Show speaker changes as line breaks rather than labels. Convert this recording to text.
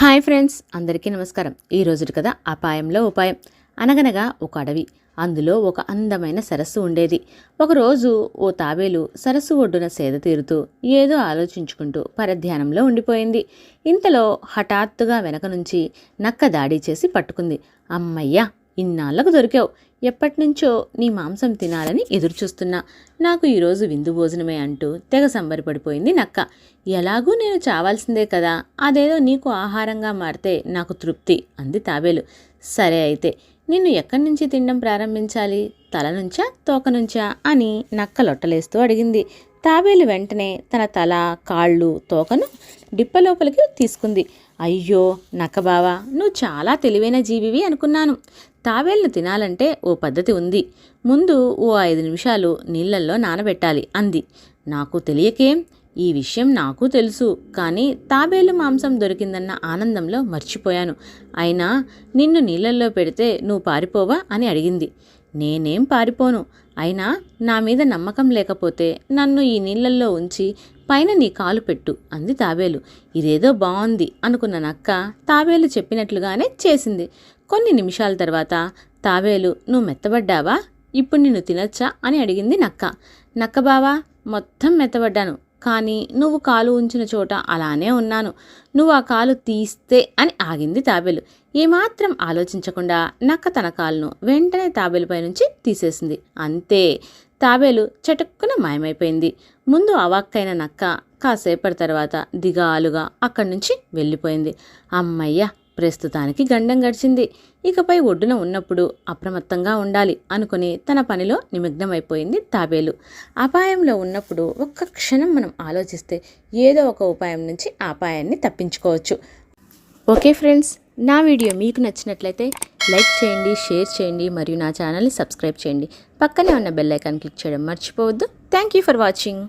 Hi friends అందరికీ నమస్కారం. ఈ రోజుటి కథ అపాయంలో ఉపాయం. అనగనగా ఒక అడవి. అందులో ఒక అందమైన సరస్సు ఉండేది. ఒకరోజు ఓ తాబేలు సరస్సు ఒడ్డున సేద తీరుతూ ఏదో ఆలోచించుకుంటూ పరధ్యానంలో ఉండిపోయింది. ఇంతలో హఠాత్తుగా వెనక నుంచి నక్క దాడి చేసి పట్టుకుంది. అమ్మయ్యా ఇన్నాళ్ళకు దొరికావు. ఎప్పటినుంచో నీ మాంసం తినాలని ఎదురుచూస్తున్నా. నాకు ఈరోజు విందు భోజనమే అంటూ తెగ సంబరపడిపోయింది నక్క. ఎలాగూ నేను చావాల్సిందే కదా అదేదో నీకు ఆహారంగా మారితే నాకు తృప్తి అంది తాబేలు. సరే అయితే నిన్ను ఎక్కడి నుంచి తినడం ప్రారంభించాలి? తల నుంచా తోక నుంచా? అని నక్క లొట్టలేస్తూ అడిగింది. తాబేలు వెంటనే తన తల కాళ్ళు తోకను డిప్ప లోపలికి తీసుకుంది. అయ్యో నక్కబావా నువ్వు చాలా తెలివైన జీవివి అనుకున్నాను. తాబేళ్ళు తినాలంటే ఓ పద్ధతి ఉంది. ముందు ఓ ఐదు నిమిషాలు నీళ్ళల్లో నానబెట్టాలి అంది. నాకు తెలియకేం ఈ విషయం నాకు తెలుసు కానీ తాబేలు మాంసం దొరికిందన్న ఆనందంలో మర్చిపోయాను. అయినా నిన్ను నీళ్ళల్లో పెడితే నువ్వు పారిపోవా అని అడిగింది. నేనేం పారిపోను. అయినా నా మీద నమ్మకం లేకపోతే నన్ను ఈ నీళ్ళల్లో ఉంచి పైన నీ కాలు పెట్టు అంది తాబేలు. ఇదేదో బాగుంది అనుకున్న నక్క తాబేలు చెప్పినట్లుగానే చేసింది. కొన్ని నిమిషాల తర్వాత తాబేలు నువ్వు మెత్తబడ్డావా? ఇప్పుడు నిన్ను తినొచ్చా? అని అడిగింది నక్క. నక్క బావా మొత్తం మెత్తబడ్డాను. కానీ నువ్వు కాలు ఉంచిన చోట అలానే ఉన్నాను. నువ్వు ఆ కాలు తీస్తే అని ఆగింది తాబేలు. ఏమాత్రం ఆలోచించకుండా నక్క తన కాలును వెంటనే తాబేలుపై నుంచి తీసేసింది. అంతే. తాబేలు చటుక్కున మాయమైపోయింది. ముందు అవాక్కైన నక్క కాసేపటి తర్వాత దిగాలుగా అక్కడి నుంచి వెళ్ళిపోయింది. అమ్మయ్య! ప్రస్తుతానికి గండం గడిచింది. ఇకపై ఒడ్డున ఉన్నప్పుడు అప్రమత్తంగా ఉండాలి అనుకుని తన పనిలో నిమగ్నమైపోయింది తాబేలు. అపాయంలో ఉన్నప్పుడు ఒక్క క్షణం మనం ఆలోచిస్తే ఏదో ఒక ఉపాయం నుంచి అపాయాన్ని తప్పించుకోవచ్చు. ఓకే ఫ్రెండ్స్ నా వీడియో మీకు నచ్చినట్లయితే లైక్ చేయండి షేర్ చేయండి మరియు నా ఛానల్ని సబ్స్క్రైబ్ చేయండి. పక్కనే ఉన్న బెల్ ఐకాన్ క్లిక్ చేయడం మర్చిపోవద్దు. Thank you for watching.